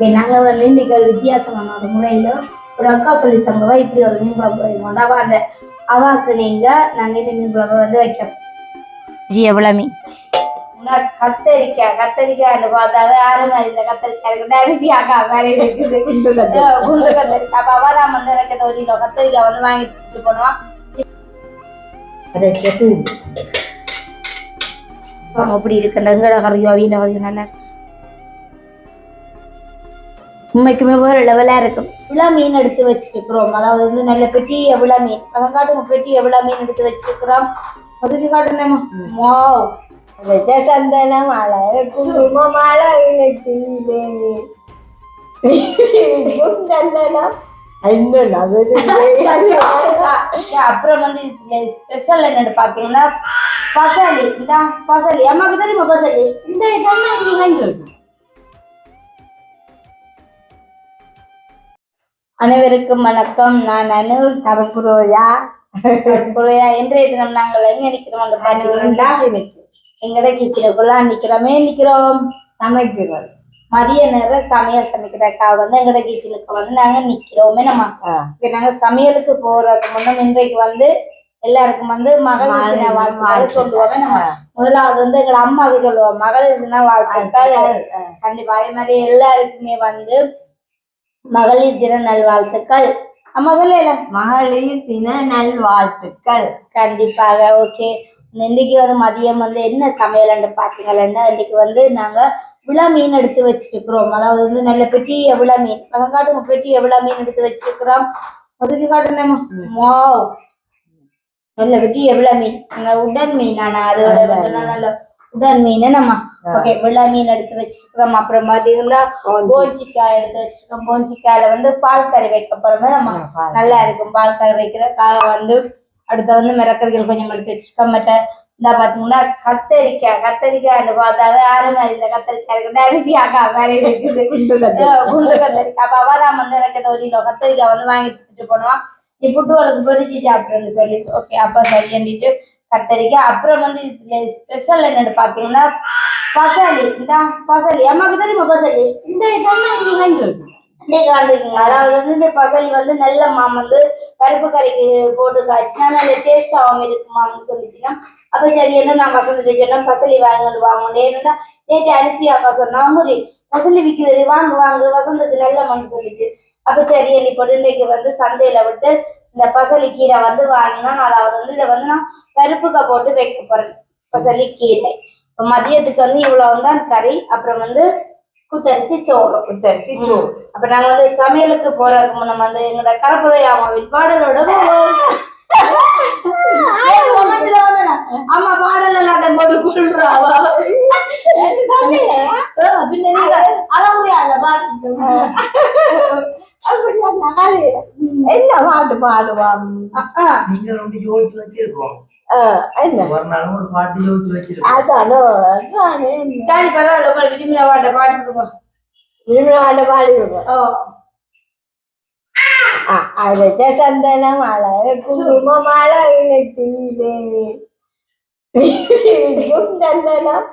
நாங்கள் வந்து இன்னைக்கு ஒரு வித்தியாசமான ஒரு முறையில் ஒரு அக்கா சொல்லி தங்கவா இப்படி ஒரு மீன் குழம்பு வைக்கணும் அவ அந்த அவாக்கு நீங்கள் நாங்கள் இந்த மீன் குழம்பு வந்து வைக்கிறோம். ஜி எவ்வளோ மீன்? கத்தரிக்காய் கத்தரிக்காய்னு பார்த்தாவே ஆரம்பம் இந்த கத்தரிக்காய் இருக்கு. அரிசி அக்கா வேற இருக்குது. குண்டு கத்தரிக்காய் அவள் தான் வந்து எனக்கு ஒரு கிலோ கத்தரிக்காய் வந்து வாங்கிட்டு போனோம். அப்படி இருக்கு எங்கட கறியோ கறியோ நல்லா இருக்கு. உண்மைக்குமே வேற லெவலா இருக்கும். விழா மீன் எடுத்து வச்சிருக்கிறோம். அதாவது வந்து நல்ல பெட்டிய விழா மீன்? அதான் காட்டுங்க பெட்டிய விழா மீன் எடுத்து வச்சிருக்கிறோம்? அதுக்கு காட்டுனேமா வாவ் சந்தனம் மலர் குங்கும மலர் நெத்தியிலே சந்தனம் அப்புறம் வந்து ஸ்பெஷல் என்னன்னு பாத்தீங்கன்னா பசலி. இந்த பசலி. அம்மாக்கு தெரியுமா பசலி? இந்த அனைவருக்கும் வணக்கம். நான் அனு கருப்புரோயா புறையா இன்றைய தினம் நாங்கள் எங்க நிக்கிறோம் என்று பாத்தீங்கன்னா எங்கட கிச்சனுக்குள்ள நிக்கிறோமே. நிக்கிறோம்? சமைக்கிறோம். மதிய நேரம் சமையல் சமைக்கிறக்கா வந்து எங்கட கிச்சனுக்கு வந்து நாங்க நிக்கிறோமே நம்ம நாங்க சமையலுக்கு போறதுக்கு முன்னும் இன்றைக்கு வந்து எல்லாருக்கும் வந்து மகள் வாழ்த்துக்கள் சொல்லுவாங்க நம்ம முதலாவது வந்து எங்க அம்மாவுக்கு சொல்லுவோம். மகளிர் தின வாழ்த்துக்கள் கண்டிப்பா. அதே மாதிரி எல்லாருக்குமே வந்து மகளிர் தின நல்வாழ்த்துக்கள். சொல்லல மகளிர் தின நல்வாழ்த்துக்கள். கண்டிப்பாக ஓகே இன்னைக்கு வந்து மதியம் வந்து என்ன சமையல்னு பார்த்தீங்கன்னா இன்னைக்கு வந்து நாங்க விழா மீன் எடுத்து வச்சிருக்கிறோம். அதாவது வந்து நல்ல பெட்டிய விழா மீன். அதான் காட்டுங்க பெட்டிய விழா மீன் எடுத்து வச்சிருக்கிறோம். அதுக்கு காட்டுனேமா நல்ல பெட்டிய விழா மீன். உடன் மீன் ஆனா அதோட நல்ல உடன் மீன் நம்ம ஓகே விழா மீன் எடுத்து வச்சிருக்கிறோம். அப்புறம் பாத்தீங்கன்னா போஞ்சிக்காய் எடுத்து வச்சிருக்கோம். போஞ்சிக்காயில வந்து பால் கறி வைக்க போறோமே நம்ம. நல்லா இருக்கும். பால் கறி வைக்கிறதுக்காக வந்து அடுத்து வந்து மிரக்கறிகள் கொஞ்சம் எடுத்து வச்சிருக்கோம். மற்ற இந்த பாத்தீங்கன்னா கத்தரிக்காய். கத்தரிக்காய்னு பார்த்தாவே ஆரம்பம் இந்த கத்தரிக்காய் இருக்கு அரிசி அக்கா வேற இருக்குது. குண்டு கத்தரிக்காய். அப்ப அவதான் வந்து எனக்கு ஒரு கிலோ கத்தரிக்காய் வந்து வாங்கி கொடுத்துட்டு போனோம். நீ புட்டுவளுக்கு பொரிச்சு சாப்பிடுன்னு சொல்லி. ஓகே அப்ப சரின்னுட்டு கத்தரிக்காய் அப்புறம் வந்து இதுல ஸ்பெஷல் என்னன்னு பாத்தீங்கன்னா பசலி இந்த பசலி. அம்மாக்கு தெரியுமா பசலி? இந்த காண்பிக்குங்க அதாவது வந்து இந்த பசலி வந்து நல்ல மாம் வந்து பருப்பு கறிக்கு போட்டு காய்ச்சினா நல்ல டேஸ்டாகவும் இருக்குமான்னு சொல்லிச்சுன்னா அப்ப சரி என்ன நான் வசந்தி சொன்னா பசலி வாங்கன்னு வாங்கணும். ஏன்னா நேற்று அரிசி அக்கா சொன்னா முறி பசலி விக்குது வாங்கு வாங்கு வசந்தத்துக்கு நல்ல மண் சொல்லிட்டு. அப்ப சரி நீ போட்டு இன்னைக்கு வந்து சந்தையில விட்டு இந்த பசலி கீரை வந்து வாங்கினா அதாவது வந்து இதை வந்து நான் பருப்புக்க போட்டு வைக்க போறேன். பசலி கீரை இப்ப மதியத்துக்கு வந்து இவ்வளவு தான் கறி அப்புறம் வந்து குத்தரிசி சோறு. புத்தரிசி ம். அப்ப நாங்க வந்து சமையலுக்கு போறதுக்கு முன்ன வந்து எங்களோட கரப்புரை அம்மாவின் பாடலோட அம்மா பாடல் இல்லாத போட்டு கொள்றாவா? பின்ன நீங்க அறவுரையா அந்த பாட்டு அப்படியா நகரு என்ன பாட்டு பாடுவான் நீங்க ரொம்ப யோசிச்சு வச்சிருக்கோம் ஒரு நாளும் ஒரு பாட்டு யோசிச்சு வச்சிருக்கோம் அதானோ சரி பரவாயில்ல விரும்பின பாட்டை பாட்டு விடுங்க விரும்பாண்ட பாடிடுவோம் ஓ அழைத்த சந்தன மலர் குங்கும மலர் நெத்தியிலே சந்தனம்.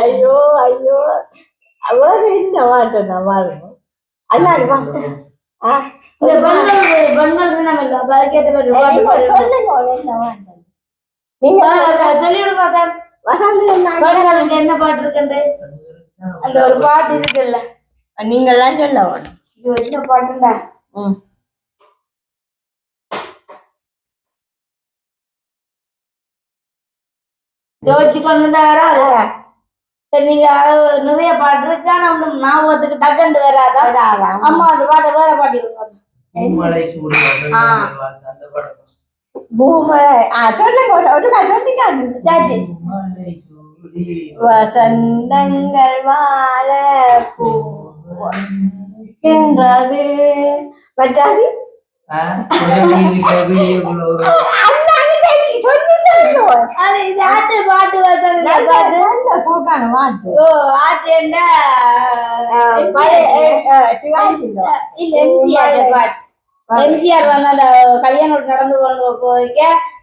ஐயோ ஐயோ அவர் என்ன பாட்டு நான் பாடுவோம் அல்லாது பாட்டு ஆ, இந்த பெண்கள் பெண்கள் நம்ம அதுக்கேற்ற மாதிரி. சொல்லுங்க நீங்க என்ன பாட்டு இருக்குண்டு? அந்த ஒரு பாட்டு இருக்குல்ல. சொல்ல வேணும் என்ன பாட்டுண்டா. ம். யோசிச்சு கொண்டு தான் வராது சரி நீங்க நிறைய பாட்டு இருக்கு. ஒண்ணும் ஞாபகத்துக்கு டக்குண்டு வராதா? அதான். அம்மா அந்த பாட்டு வேற பாட்டு வசந்தங்கள் வாழ மச்சாடி ஆனா இது ஆட்டு பாட்டு இந்த பாட்டு? நல்ல சோக்கான மாட்டு ஓ ஆட்டு என்ன? சிவாஜி இல்ல. எம்ஜிஆர் பாட்டு. எம்ஜிஆர் வந்து அந்த கல்யாணம் நடந்து கொண்டு போய்க்க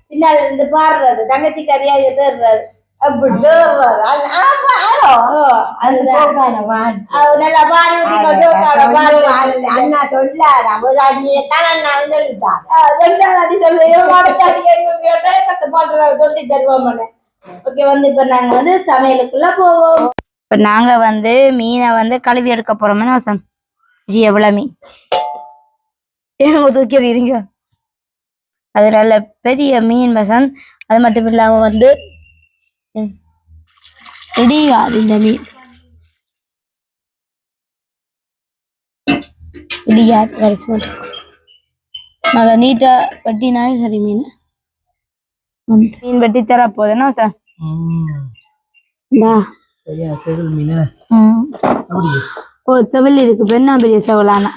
பின்னால இருந்து பாடுறது தங்கச்சி கதையா தேடுறது அண்ணா சொல்லாரா ஒரு அடியை தான் அண்ணா சொல்லிட்டார் ஆ, ரெண்டாவது அடி சொல்லு, ஏன் மாடுக்கு அடி எங்க கேட்டா, பத்து பாட்டு நான் சொல்லி தருவோம் ஓகே வந்து இப்ப நாங்க வந்து சமையலுக்குள்ள போவோம் இப்ப நாங்க வந்து மீனை வந்து கழுவி எடுக்க போறோம்னு வசந்த் ஜி எவ்வளவு மீன் ஏன் தூக்கிறீங்க அது நல்ல பெரிய மீன் வசந்த் அது மட்டும் இல்லாம வந்து இடியாது இந்த மீன். இடியாது மட்டும் நல்லா நீட்டா வெட்டினாலே சரி மீன். மீன் வெட்டி தர போதுன்னா சார்? ஓ செவில் இருக்கு. பெண்ணா பெரிய செவலானா?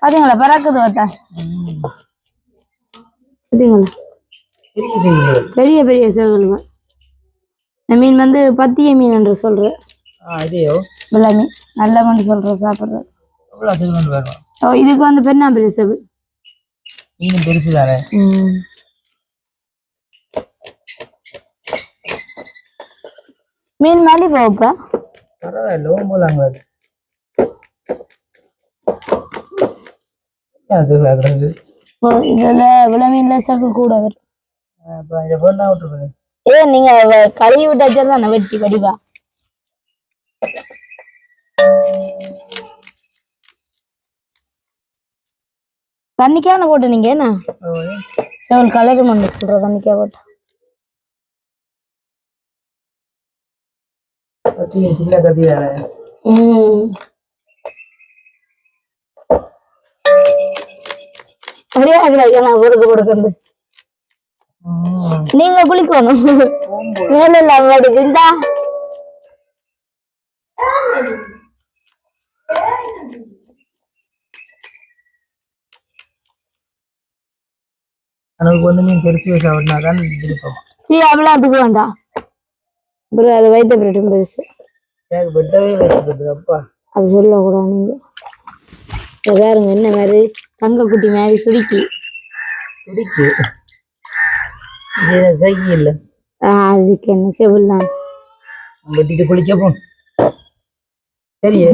பாத்தீங்களா? பறக்குது ஒருத்தா ம். பாத்தீங்களா? பெரிய பெரிய செவலுங்க இந்த மீன் வந்து பத்திய மீன் என்று சொல்ற ஆ இதையோ? வெள்ளை மீன். நல்ல மீன் சொல்ற சாப்பிடுறது ஓ இதுக்கு வந்து பெண்ணா பெரிய செவு மீன் பெருசு தானே மீன் மாதிரி போப்பா பரவாயில்ல ஓம் போலாங்க. அது ஏன் செவில் ஆகுறது ஓ இதுல விலை மீன்ல சக்கு கூட வரும் இதை போனா விட்டுருக்கேன் ஏ நீங்க கழுவி விட்டாச்சு தானே வெட்டி வடிவா தண்ணிக்கான போட்டு நீங்க என்ன? செவல் கலர் மண்ணு சொல்ற தண்ணிக்கா போட்டு. சின்ன கத்தி தானே அப்படியே ஆகுது நான் கொடுக்கறது ம். நீங்க குளிக்கணும். மேல இல்ல அவளுக்கு இந்தா. எனக்கு வந்து மீன் பெருசு தான் விருப்பம் அதுக்கு வேண்டாம் அதை வைத்த பிரெட்டும் பெருசு. எனக்கு அப்பா. சொல்லக்கூடாது நீங்க. இங்க பாருங்க என்ன மாதிரி தங்க குட்டி மாதிரி சுடுக்கி. துடிக்கு இது எனக்கு கை இல்லை. ஆஹ் அதுக்கு என்ன செவில் தான் வெட்டிட்டு குளிக்க போ. சரியே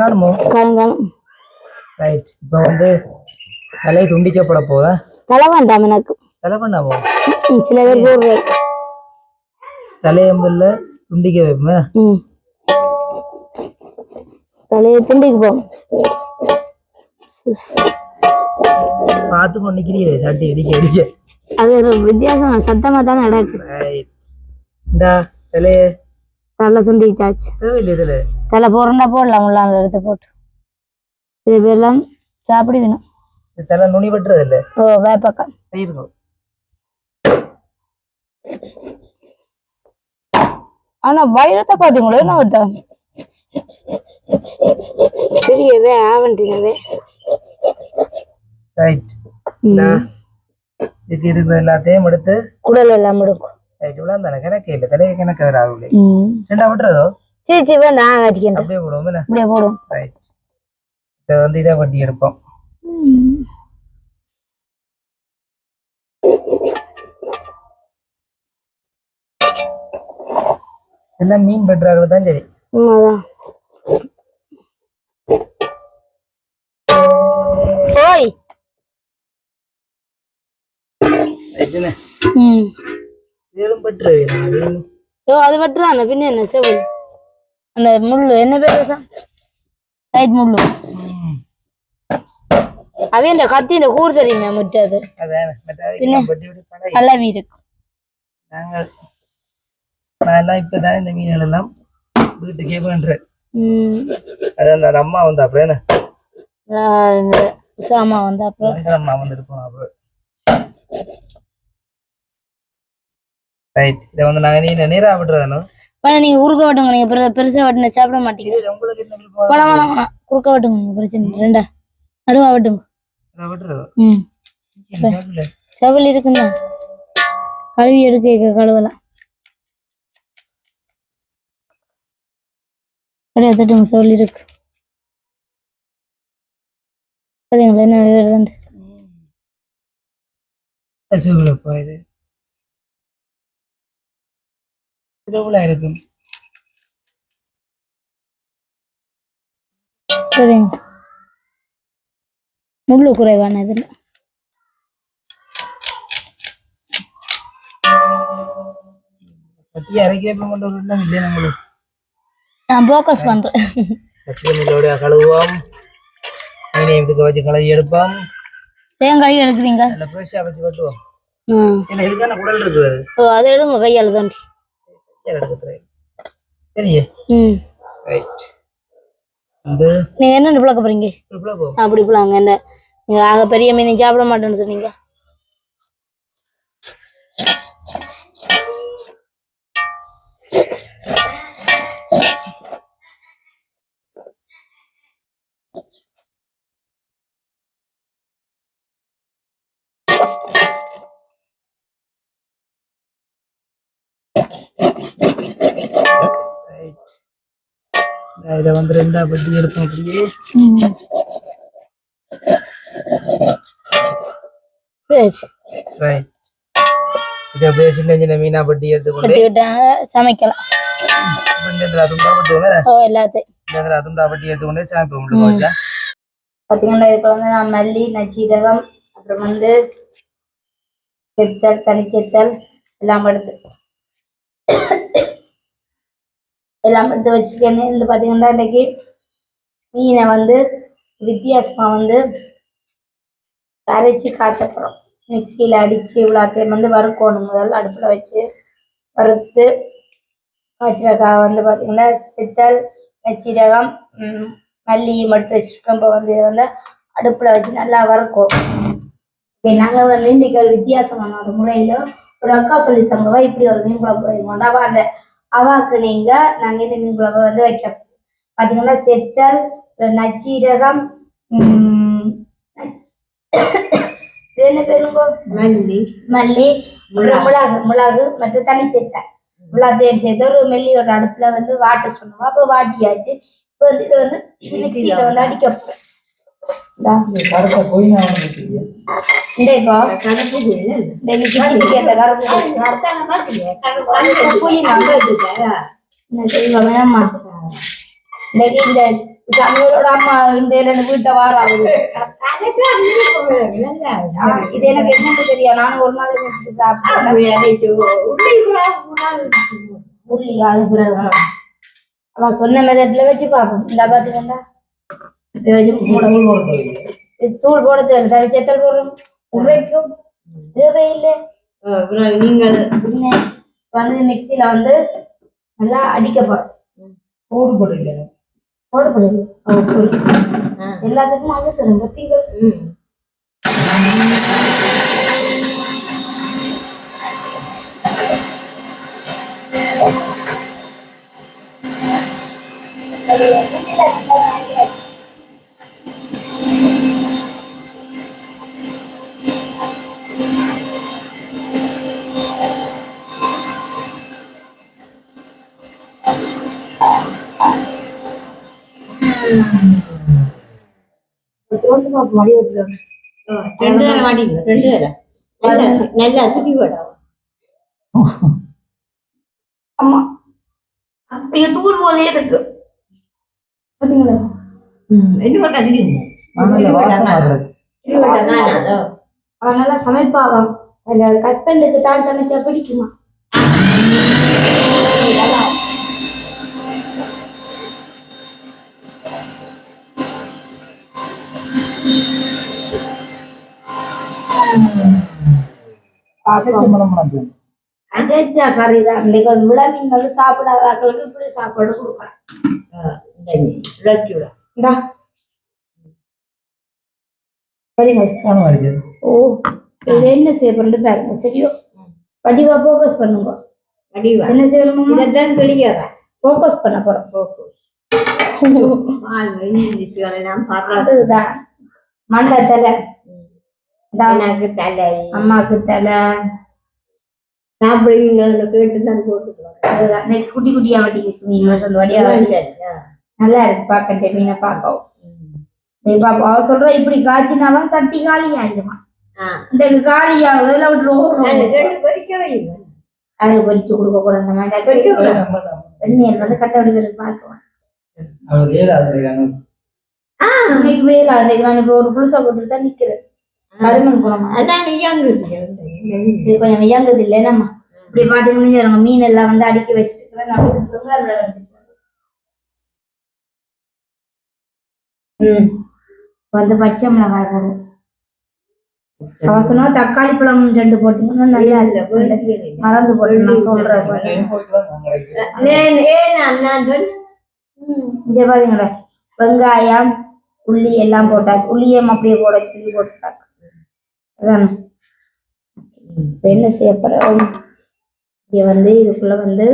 காணுமோ? காலம் காலம் ரைட் இப்போ வந்து தலையை துண்டிக்கப்பட போதா தலை வேண்டாம் எனக்கு. தலை பண்ணாமோ ம், சில பேர் போடுற தலையம்பல்ல துண்டிக்க வைப்போமே? தலையை துண்டிக்கு போம் பார்த்து கொண்டு நிற்கிறீங்களே சட்டி அடிக்க அடிக்க அது வித்தியாசம் சத்தமா தானே நடக்கு. தலைய. தலை துண்டிச்சாச்சு தேவையில்லை இதில். தலை போறண்டா போடலாம் உள்ளால எடுத்து போட்டு. சில பேர்லாம் சாப்பிட வேணும். தலை நுனி வெட்டுறது இல்லை. ஓ வேப்பக்காய் இருக்கும் ஆனா வைரத்தை பாத்தீங்களோ என்ன பெரியவே ஆவண்டினவே ரைட் இதுக்கு இருக்கிற எல்லாத்தையும் எடுத்து குடல் எல்லாம் எடுக்கும் ரைட் இவ்வளோ கணக்கு இல்லை தலையை கணக்கு ம் ரெண்டா விட்டுறதோ சீ சீ வேண்டாம் கட்டிக்கின்றேன் அப்படியே போடுவோம் அப்படியே போடும் ரைட் இதை வந்து இதை வட்டி எடுப்போம் எல்லாம் மீன் வெட்டுறாங்க தான் சரி ஓய் அது வெட்டுறான் பின்ன என்ன? செவல். அந்த முள்ளு. என்ன பேர் சைட் முள்ளு. அவன் இந்த கத்தியில கூறு தெரியுமே முட்டது அதானே. மற்ற பின்ன? நல்லா இருக்கு. நாங்கள் நான் இப்பதான் இந்த மீன்கள் எல்லாம் வீட்டுக்கே பண்றேன். அது அந்த அம்மா வந்து அப்புறம் என்ன? உசாமா வந்து அப்புறம். அம்மா வந்து இருப்போம் அப்புறம். ரைட் இதை வந்து நாங்க நீ நீரா விட்டுறதானோ வேணா நீங்க குறுக்க வெட்டுங்க நீங்க பெரு- பெருசா வெட்டின சாப்பிட மாட்டீங்க. உங்களுக்கு வேணாம் வேணாம் வேணாம் குறுக்க வெட்டுங்க நீங்க பிரச்சனை. ரெண்டா. நடுவா வெட்டுங்க. ம். செவல் இருக்குங்க. கழுவி எடுக்க கழுவலாம். அப்படியே தட்டுங்க செவல் இருக்கு. பாத்தீங்களா என்ன வருதுண்டு சிவலப்பா இது எவ்வளோ இருக்கும் சரிங்க. முள்ளு குறைவான இதில். சட்டி அரைக்கிறப்ப கொண்டு வரலாம் இல்லையா நம்மளுக்கு? நான் ஃபோக்கஸ் பண்ணுறேன் சட்டியை மில்லோடைய கழுவுவோம். மீனை இப்படி வச்சு கழுவி எடுப்போம். ஏன் கை எடுக்கிறீங்க? நல்லா ஃப்ரெஷ்ஷாக வச்சு வெட்டுவோம். ம் ஏன்னா இதுக்கான குடல் இருக்குது. ஓ அதை எடுங்க கையால் தோண்டி. யார் எடுக்கிறது சரியே ம் ரைட் வந்து நீங்கள் என்னென்ன பிளக்க போகிறீங்க இப்படி போ அப்படி பிள்ளாங்க என்ன நீங்கள் ஆக பெரிய மீன் சாப்பிட மாட்டேன்னு சொன்னீங்க இதை வந்து ரெண்டா பட்டி எடுப்போம் அப்படியே. ரைட் இதை அப்படியே சின்ன சின்ன மீனா பட்டி கட்டி விட்டாங்க சமைக்கலாம். பார்த்தீங்கன்னா இதுக்குள்ள வந்து நான் மல்லி நச்சீரகம் அப்புறம் வந்து செத்தல் தனிச்செத்தல் எல்லாம் எடுத்து எல்லாம் எடுத்து வச்சுக்கேன்னு இந்த பார்த்தீங்கன்னா இன்னைக்கு மீனை வந்து வித்தியாசமாக வந்து கரைச்சி காத்தப்புறம் மிக்சியில் அடித்து இவ்வளோத்தையும் வந்து வறுக்கணும். முதல்ல அடுப்பில் வச்சு வறுத்து காய்ச்சலக்காய் வந்து பார்த்தீங்கன்னா சித்தல் நச்சீரகம் ம், மல்லியும் எடுத்து வச்சுருக்கோம் இப்போ வந்து இதை வந்து அடுப்பில் வச்சு நல்லா வறுக்கும். இப்போ நாங்கள் வந்து இன்றைக்கி ஒரு வித்தியாசமான ஒரு முறையில் ஒரு அக்கா சொல்லி தங்கவா இப்படி ஒரு மீன் குழம்பு வைங்கோண்டாவா அந்த அவாக்கு நீங்கள் நாங்கள் இந்த மீன் குழம்பு வந்து வைக்க பார்த்தீங்கன்னா செத்தல் நச்சீரகம் என்ன பேருங்க? மல்லி. மல்லி மிளகு. மிளகு மற்ற தனி சேர்த்த எல்லாத்தையும் சேர்த்து ஒரு மெல்லி ஒரு அடுப்புல வந்து வாட்ட சொன்னோம். அப்போ வாட்டியாச்சு. இப்போ வந்து இதை வந்து மிக்சியில வந்து அடிக்க போறேன் கருத்தை போய் நான் இந்த கருப்பு சமையலோட அம்மா இந்த வீட்டை வாராது இது எனக்கு என்னன்னு தெரியும் நானும் ஒரு நாள் வச்சு சாப்பிட்டேன் உள்ளி அது பிறகு அவ சொன்ன மெதட்ல வச்சு பார்ப்போம் இந்த பாத்தீங்கன்னா தூள் போட தேவை தவி செத்தல் போடுறோம் உரைக்கும் தேவையில்லை நீங்கள் வந்து மிக்சியில வந்து நல்லா அடிக்க போறோம் போடு போடுறீங்க போட சொல்லு எல்லாத்துக்கும் அவசரம் பத்திகள் தோண்டு பார்ப்போம் ஆமா அப்படியே தூள் போதே இருக்கு பாத்தீங்களா ரெண்டு மட்டும் அடிக்குங்க நல்ல ஹஸ்பண்டுக்கு தான் சமைச்சா பிடிக்குமா அடைச்சா கறி தான் இன்னைக்கு வந்து விழா மீன் வந்து சாப்பிடாதாக்களுக்கு இப்படி சாப்பாடு கொடுக்கலாம் சரிங்க ஓ இது என்ன செய்ய போறது பாருங்க சரியோ வடிவா ஃபோக்கஸ் பண்ணுங்க என்ன செய்யணுமா இதைத்தான் வெளியேறேன் ஃபோக்கஸ் பண்ண போறோம் பார்க்கலாம் அதுதான் மண்டை தலை எனக்கு தலை. அம்மாக்கு தலை. சாப்பிடுவீங்கன்னு கேட்டு தான் இன்னைக்கு குட்டி குட்டியா வட்டிக்கு மீன். வசந்த வடியா வட்டி நல்லா இருக்கு. பார்க்கட்டே மீனை பார்க்கவும். நீ பாப்பா அவ சொல்ற இப்படி காய்ச்சினாலும் தட்டி காலி ஆயிடுமா. இந்த காலி ஆகுது. எல்லாம் விட்டுருவோம் அது பொறிக்க வைங்க பொரிச்சு கொடுக்க கூடாது. அந்த மாதிரி வெந்நீர் வந்து கட்ட வடிவில் பார்க்குவேன் அவளுக்கு கணக்கு இன்னைக்கு வெயில் அன்னைக்கு நான் இப்போ ஒரு புதுசா போட்டு தான் நிக்கிறேன். அதான் இது கொஞ்சம் இயங்குது இல்லை நம்ம இப்படி பாத்தீங்கன்னா அவங்க மீன் எல்லாம் வந்து அடுக்கி வச்சிருக்கிறேன். ம். வந்து பச்சை மிளகாய் போடும் அவ சொன்னா தக்காளி பழம் ரெண்டு போட்டீங்கன்னா நல்லா இல்லை மறந்து போட்டு நான் சொல்றேன். இங்க வெங்காயம் உள்ளி எல்லாம் போட்டாச்சு. உள்ளியும் அப்படியே போட சொல்லி போட்டுட்டாங்க அதானே இப்ப என்ன செய்ய போறோம்? இங்க வந்து இதுக்குள்ள வந்து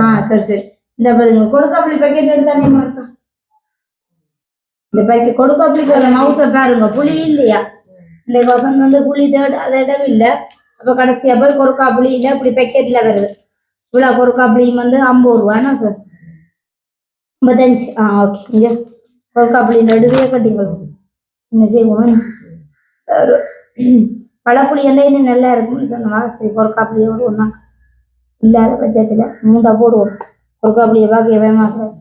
ஆ சரி சரி. இந்த பாருங்க கொடுக்காப்புளி பேக்கெட் எடுத்தானே மாட்டோம் இந்த பேக்கெட் கொடுக்காப்புளிக்கு மவுச பாருங்க புளி இல்லையா? இந்த வசந்த் வந்து புளி தேட அது இடம் இல்லை அப்ப கடைசியா போய் கொடுக்காப்புளி இல்லை இப்படி பேக்கெட்ல வருது. இவ்வளவு கொடுக்காப்புளியும் வந்து ஐம்பது ரூபானா சார்? ஐம்பத்தஞ்சு. ஆ ஓகே இங்க கொடுக்காப்புளி நடுவே கட்டிங்கள் என்ன செய்வோம்? பழப்புளி எண்ணெயின்னு நல்லா இருக்கும்னு சொன்னவா சரி பொறுக்காப்புளியோடு ஒன்றா இல்லாத பட்சத்தில் மூண்டா போடுவோம். பொறுக்காப்புளியை பார்க்க வேமாக்குறது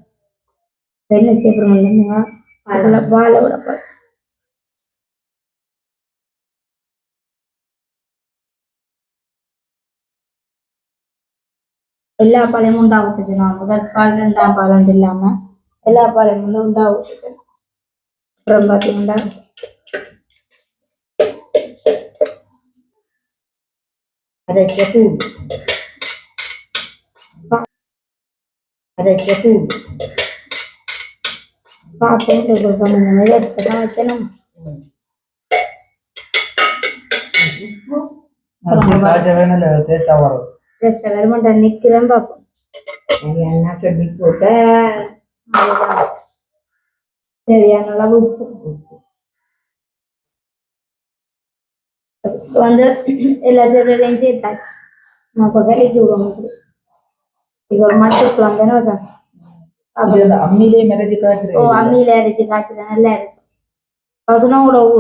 வெண்ணெய் செய்யப்படுவோம் இல்லைங்க அதில் பாலை விடப்பா எல்லா பாலையும் உண்டா ஊற்றுச்சுனா முதல் பால் ரெண்டாம் பால் இல்லாம எல்லா பாலையும் வந்து உண்டா ஊற்றுச்சு அப்புறம் பார்த்தீங்கன்னா அரைச்ச தூள் அரைச்ச தூள் பார்த்துட்டு கொடுக்கணும் இந்த மாதிரி எடுத்து தான் வைக்கணும் காய்ச்ச வேணும் டேஸ்டா வரும் ஜஸ்ட் வெறுமட்ட நிற்கிறேன் பார்ப்போம் அண்ணா சொல்லி போட்ட அவ்வளவுதான். தேவையான அளவு உப்பு இப்ப வந்து எல்லா மட்டு குழம்பு தானே சார் அம்மிலே மிரட்டி ஓ காய்ச்சிருக்கேன் அம்மியில அரைச்சு காய்ச்சல நல்லா இருக்கு.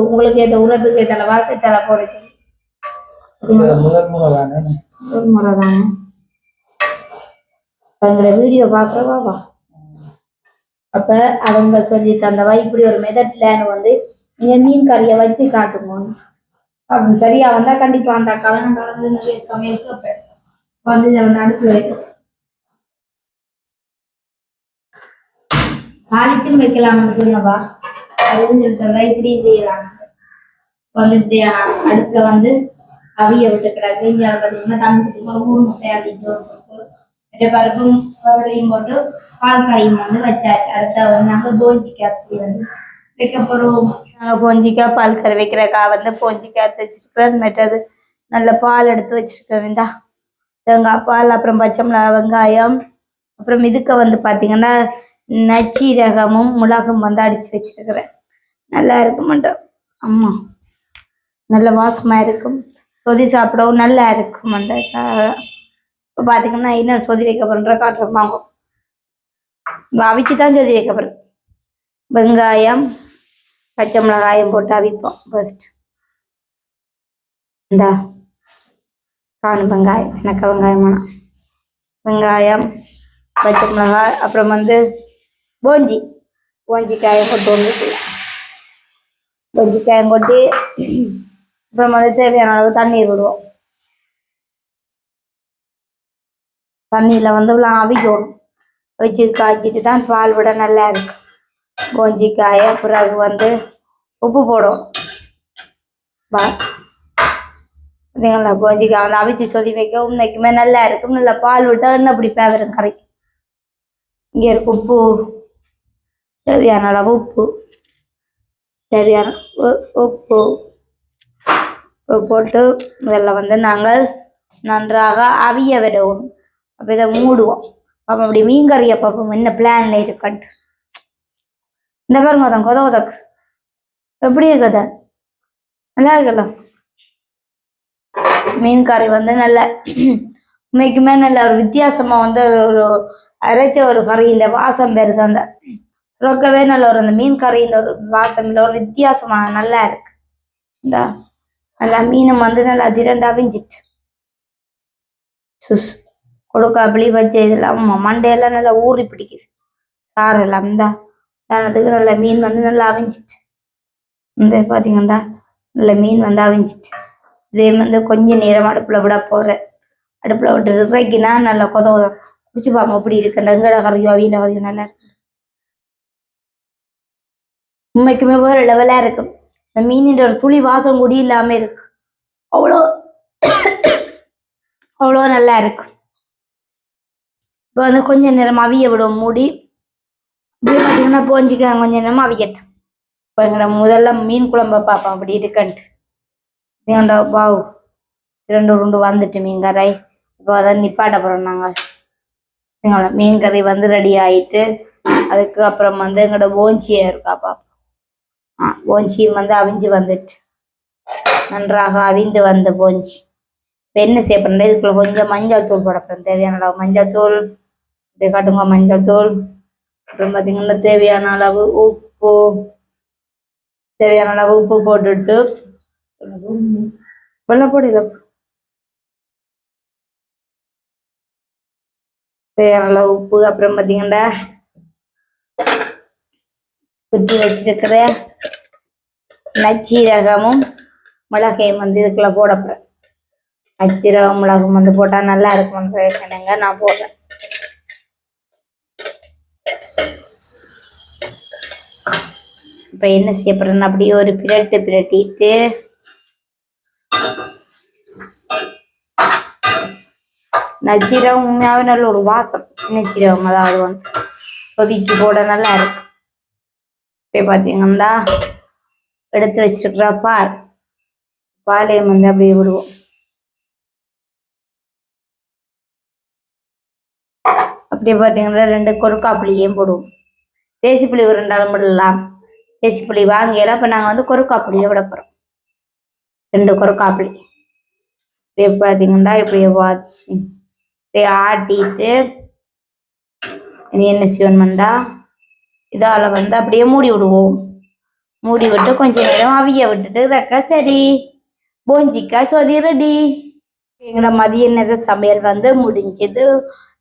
உங்களுக்கு ஏற்ற உறப்புக்கு ஏற்ற வாசத்தலை போடுச்சு முதல் முறை தானே? முறை வீடியோ வா. அப்ப அவங்க சொல்லி தந்தவா இப்படி ஒரு மெதட் பிளான் வந்து நீங்க மீன் கறியை வச்சு காட்டுங்க அப்படின்னு சரியா வந்தா கண்டிப்பா அந்த அக்காவை நான் கலந்து நிறைய சமையல் வந்து இதை வந்து அடுப்பு வைக்கும் தாளிச்சும் வைக்கலாம்னு சொன்னவா அதுவும் சொல்லிட்டு இப்படி செய்யலாம் வந்துட்டு அடுப்புல வந்து அவிய விட்டு கிடக்கு இங்க பார்த்தீங்கன்னா தமிழ் ஊர் முட்டை அப்படின்ட்டு ஒரு பருப்பு. மற்ற பருப்பும் பருடையும் போட்டு பால் காயும் வந்து வச்சாச்சு. அடுத்த ஒரு நாங்கள் போஞ்சிக்காய் அப்படி வந்து வைக்க நாங்கள் பொஞ்சிக்காய் பால் கறி வைக்கிறக்கா வந்து பொஞ்சிக்காய் எடுத்து வச்சிருக்கிறேன் மற்றது நல்ல பால் எடுத்து வச்சிருக்கிறேன் இந்தா தேங்காய் பால் அப்புறம் பச்சை மிளகாய் வெங்காயம் அப்புறம் இதுக்க வந்து பார்த்தீங்கன்னா நச்சீரகமும் மிளகும் வந்து அடிச்சு வச்சிருக்கிறேன். நல்லா இருக்குமாட்டோம் அம்மா நல்ல வாசமாக இருக்கும். சொதி சாப்பிடவும் நல்லா இருக்குமாண்டக்காக இப்போ பார்த்தீங்கன்னா இன்னும் சொதி வைக்க போகிற காட்டுறோம் வாங்கும் அவிச்சு தான் சொதி வைக்க போகிறேன் வெங்காயம் பச்சை மிளகாயம் போட்டு அவிப்போம் ஃபர்ஸ்ட் இந்தா. காணும் வெங்காயம் எனக்கு வெங்காயம்? வேணாம் வெங்காயம் பச்சை மிளகாய் அப்புறம் வந்து போஞ்சி. போஞ்சி காயம் போட்டு வந்து போஞ்சி காயம் கொட்டி அப்புறம் வந்து தேவையான அளவு தண்ணீர் விடுவோம். தண்ணியில் வந்து அவிக்கணும். வச்சு காய்ச்சிட்டு தான் பால் விட நல்லா இருக்கும் போஞ்சி காய பிறகு வந்து உப்பு போடும். பா பார்த்தீங்களா வந்து அவிச்சு சொதி வைக்க உண்மைக்குமே நல்லா இருக்கும். நல்லா பால் விட்டா இன்னும் அப்படி பேவரும் கறி. இங்கே இருக்கு உப்பு. தேவையான அளவு உப்பு. தேவையான உ- உப்பு. போட்டு இதில் வந்து நாங்கள் நன்றாக அவிய விடவும். அப்போ இதை மூடுவோம். அப்போ அப்படி மீன் கறியை பார்ப்போம். என்ன பிளான்ல இருக்கட்டு இந்த பாருங்க அதான் கொத கொதக்கு. எப்படி இருக்குத? நல்லா இருக்குல்ல? மீன் கறி வந்து நல்ல உண்மைக்குமே நல்ல ஒரு வித்தியாசமா வந்து ஒரு அரைச்ச ஒரு கறியின் வாசம் பெறுது அந்த. ரொக்கவே நல்ல ஒரு அந்த மீன் கறியின் ஒரு வாசம் இல்லை ஒரு வித்தியாசமா நல்லா இருக்கு. இந்த நல்லா மீனும் வந்து நல்லா திரண்டா விஞ்சிட்டு சுஸ் கொடுக்காப்புளி வச்ச இதெல்லாம் மண்டையெல்லாம் நல்லா ஊறி பிடிக்குது. சார் எல்லாம் இந்தா. தானத்துக்கு நல்ல மீன் வந்து நல்லா அவிஞ்சிட்டு. இந்த பார்த்தீங்கன்னா நல்ல மீன் வந்து அவிஞ்சிட்டு. இதே வந்து கொஞ்ச நேரம் அடுப்பில் விட போகிறேன் அடுப்பில் விட்டு இறக்கினா நல்லா கொத கொத. குடிச்சு பாம்பு அப்படி இருக்கு. எங்கட கறியோ அவியில கறியோ நல்லா இருக்கு. உண்மைக்குமே வேறு லெவலாக இருக்கும் இந்த மீனின்ற ஒரு துளி வாசம் கூட இல்லாமல் இருக்கு. அவ்வளோ அவ்வளோ நல்லா இருக்கு. இப்போ வந்து கொஞ்ச நேரம் அவிய விடும் மூடி. இப்படி பார்த்தீங்கன்னா போஞ்சிக்க கொஞ்சம் நேரமா அவிக்கட்டும் இப்போ முதல்ல மீன் குழம்ப பார்ப்போம். அப்படி இருக்கன்ட்டு. ஏண்டா பாவு ரெண்டு உருண்டு வந்துட்டு மீன் கரை. இப்போ அதான் நிப்பாட்ட போகிறோம் நாங்கள் மீன் கறி வந்து ரெடி ஆயிட்டு அதுக்கு அப்புறம் வந்து எங்களோட போஞ்சியை இருக்கா பார்ப்போம். ஆ போஞ்சியும் வந்து அவிஞ்சு வந்துட்டு. நன்றாக அவிந்து வந்த போஞ்சி இப்போ என்ன செய்ய இதுக்குள்ள கொஞ்சம் மஞ்சள் தூள் போட தேவையான மஞ்சள் தூள். இப்படி காட்டுங்க மஞ்சள் தூள். அப்புறம் பார்த்தீங்கன்னா தேவையான அளவு உப்பு தேவையான அளவு உப்பு போட்டுட்டு வெள்ளை தேவையான அளவு உப்பு அப்புறம் பார்த்தீங்கன்னா குத்தி வச்சிருக்கிற நச்சீரகமும் மிளகையும் வந்து இதுக்குள்ள போட போறேன் நச்சீரகம் மிளகும் வந்து போட்டா நல்லா இருக்கும். கணங்க நான் போடுறேன். இப்போ என்ன செய்ய போறேன்னு அப்படியே ஒரு பிரட்டு பிரட்டிட்டு நச்சீரகம் உண்மையாகவே நல்ல ஒரு வாசம். சின்ன சீரகம் அதாவது வந்து. கொதிக்கு போட நல்லா இருக்கு. இப்போ பார்த்தீங்கன்னா எடுத்து வச்சிருக்கிற பால் பாலையும் வந்து அப்படியே விடுவோம். அப்படியே பார்த்தீங்கன்னா ரெண்டு கொருக்காப்புளியும் போடுவோம். தேசி புளி ஒரு ரெண்டாலும் விடலாம் தேசி புளி வாங்கியெல்லாம் இப்போ நாங்கள் வந்து கொருக்காப்புளியை விட போகிறோம் ரெண்டு கொருக்காப்புளி இப்படியே பார்த்தீங்கன்னா இப்படியே வா ஆட்டிட்டு இனி என்ன செய்யணும்டா இதால வந்து அப்படியே மூடி விடுவோம். மூடி விட்டு கொஞ்ச நேரம் அவிய விட்டுட்டு ரெக்க சரி. போஞ்சிக்கா சொதி ரெடி எங்களோட மதிய நேர சமையல் வந்து முடிஞ்சது.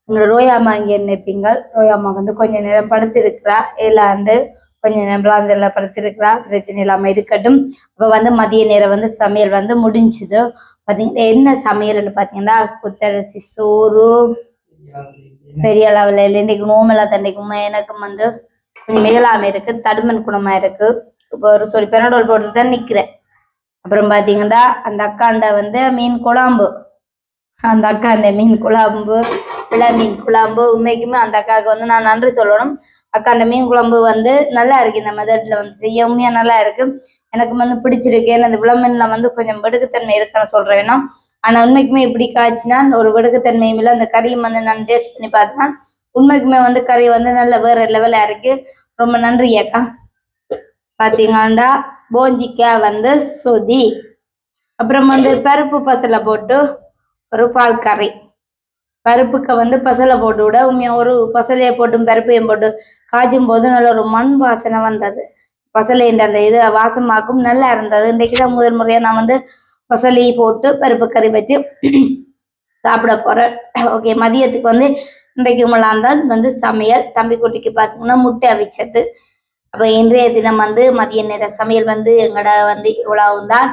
எங்களோட ரோயாமா இங்கே நினைப்பீங்க ரோயாமா வந்து கொஞ்ச நேரம் படுத்திருக்கிறா. இல்லாண்டு கொஞ்ச நேரம் பிராந்தில படுத்திருக்கிறா. பிரச்சனை இல்லாம இருக்கட்டும். அப்போ வந்து மதிய நேரம் வந்து சமையல் வந்து முடிஞ்சுது. பாத்தீங்கன்னா என்ன சமையல்னு பாத்தீங்கன்னா குத்தரிசி சோறு பெரிய அளவில் இல்லை. இன்னைக்கு நோமெல்லாம் தண்டைக்குமா? எனக்கும் வந்து கொஞ்சம் மேலாமை இருக்கு. தடுமன் குணமா இருக்கு. இப்போ ஒரு சொல்லி பெனடோல் போட்டு தான் நிக்கிறேன். அப்புறம் பாத்தீங்கன்னா அந்த அக்காண்ட வந்து மீன் குழம்பு. அந்த அக்காண்ட மீன் குழம்பு. விளா மீன் குழம்பு உண்மைக்குமே அந்த அக்காவுக்கு வந்து நான் நன்றி சொல்லணும். அக்கா அந்த மீன் குழம்பு வந்து நல்லா இருக்கு. இந்த மெதட்ல வந்து செய்ய உண்மையா நல்லா இருக்கு. எனக்கு வந்து பிடிச்சிருக்கு. ஏன்னா இந்த விளம்பீன்ல வந்து கொஞ்சம் வெடுக்குத்தன்மை இருக்குன்னு சொல்றேன்னா ஆனா உண்மைக்குமே இப்படி காய்ச்சினா ஒரு வெடுக்குத்தன்மையும் இல்லை. அந்த கறியும் வந்து நான் டேஸ்ட் பண்ணி பார்த்தேன். உண்மைக்குமே வந்து கறி வந்து நல்ல வேற லெவலா இருக்கு. ரொம்ப நன்றி அக்கா. பாத்தீங்கன்னா போஞ்சிக்காய் வந்து சுதி. அப்புறம் வந்து பருப்பு பசலை போட்டு ஒரு பால் கறி. பருப்புக்கு வந்து பசலை போட்டு விட உண்மையாக ஒரு பசலையை போட்டும் பருப்பையும் போட்டு காய்ச்சும் போது நல்ல ஒரு மண் வாசனை வந்தது. பசலைன்ற அந்த இது வாசமாக்கும் நல்லா இருந்தது. இன்றைக்கு தான் முதல் முறையாக நான் வந்து பசலையை போட்டு பருப்பு கறி வச்சு சாப்பிட போகிறேன் ஓகே மதியத்துக்கு வந்து இன்றைக்கு முழாந்தான் வந்து சமையல். தம்பி குட்டிக்கு பார்த்தீங்கன்னா முட்டை அவிச்சது. அப்போ இன்றைய தினம் வந்து மதிய நேர சமையல் வந்து எங்கட வந்து இவ்வளவு தான்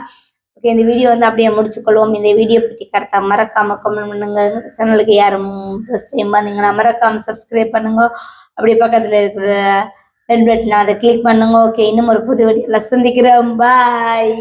ஓகே இந்த வீடியோ வந்து அப்படியே முடிச்சுக்கொள்வோம். இந்த வீடியோ பற்றி கரெக்டாக மறக்காம கமெண்ட் பண்ணுங்க. சேனலுக்கு யாரும் ஃபஸ்ட் டைம் வந்தீங்கன்னா மறக்காம சப்ஸ்கிரைப் பண்ணுங்க. அப்படியே பக்கத்துல இருக்கிற பெல் பட்டன் அதை கிளிக் பண்ணுங்க. ஓகே இன்னும் ஒரு புது வீடியோல சந்திக்கிறோம். பாய்